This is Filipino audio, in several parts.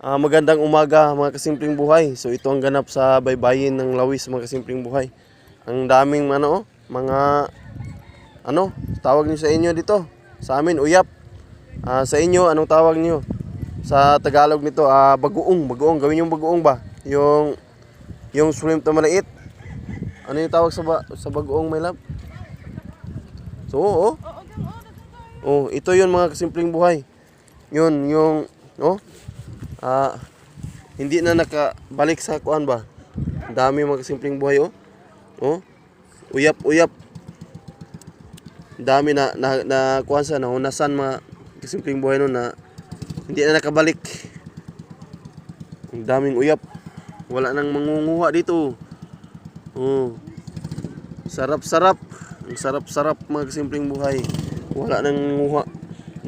Ah, magandang umaga mga kasimpleng buhay. So ito ang ganap sa baybayin ng Lawis mga kasimpleng buhay. Ang daming ano, mga ano, tawag niyo sa inyo dito. Sa amin uyap. Ah, sa inyo anong tawag niyo? Sa Tagalog nito ah bagoong, bagoong, gawin yung bagoong ba? Yung yung shrimp na maliit. Ano yung tawag sa ba, sa bagoong, my love? So, oo. Oh, ito 'yun mga kasimpleng buhay. 'Yun yung oh, Ah, hindi na nakabalik sa kuan ba? Dami mga simpleng buhay oh. Oh. Uyap, uyap. Dami na na, na kuan sa nahunasan mga simpleng buhay no na hindi na nakabalik. Ang daming uyap. Wala nang mangunguha dito. Oh. Sarap-sarap. Ang sarap-sarap mga simpleng buhay. Wala nang mangunguha,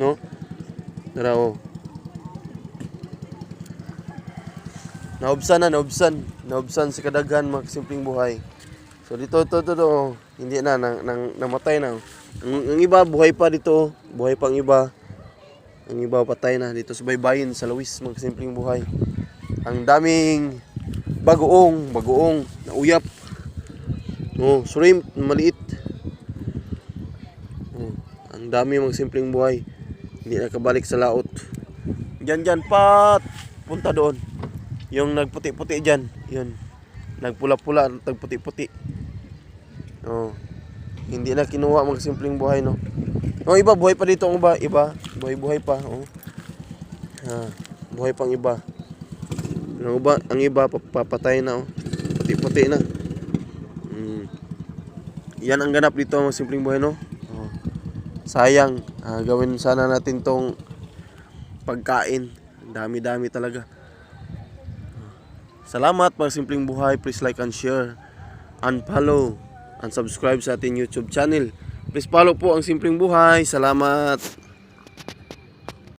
no? Tara oh. Naubsan na, naubsan. Naubsan sa kadaghan mga simpleng buhay. So dito, to, to, to, hindi na, nang, nang, namatay na. Ang, ang iba, buhay pa dito. Buhay pa ang iba. Ang iba, patay na. Dito sa baybayin, sa Luis, mga simpleng buhay. Ang daming bagoong, bagoong, na uyap. Oh, shrimp, maliit. Oh, ang dami mga simpleng buhay. Hindi nakabalik sa laot. Diyan, diyan, pat. Punta doon. Yung nagputi-puti dyan. Yun. Nagpula-pula, nagputi-puti. Oh. Hindi na kinuha mga simpleng buhay, no? Oh, iba, buhay pa dito ang iba. Iba, buhay-buhay pa. Oh. Ha, buhay pang iba. Ang iba, ang iba papatay na, oh. Puti-puti na. Mm. Yan ang ganap dito mga simpleng buhay, no? Oh. Sayang. Ah, gawin sana natin tong pagkain. Dami-dami talaga. Salamat mga simpleng buhay. Please like and share. And follow. And subscribe sa ating YouTube channel. Please follow po ang simpleng buhay. Salamat.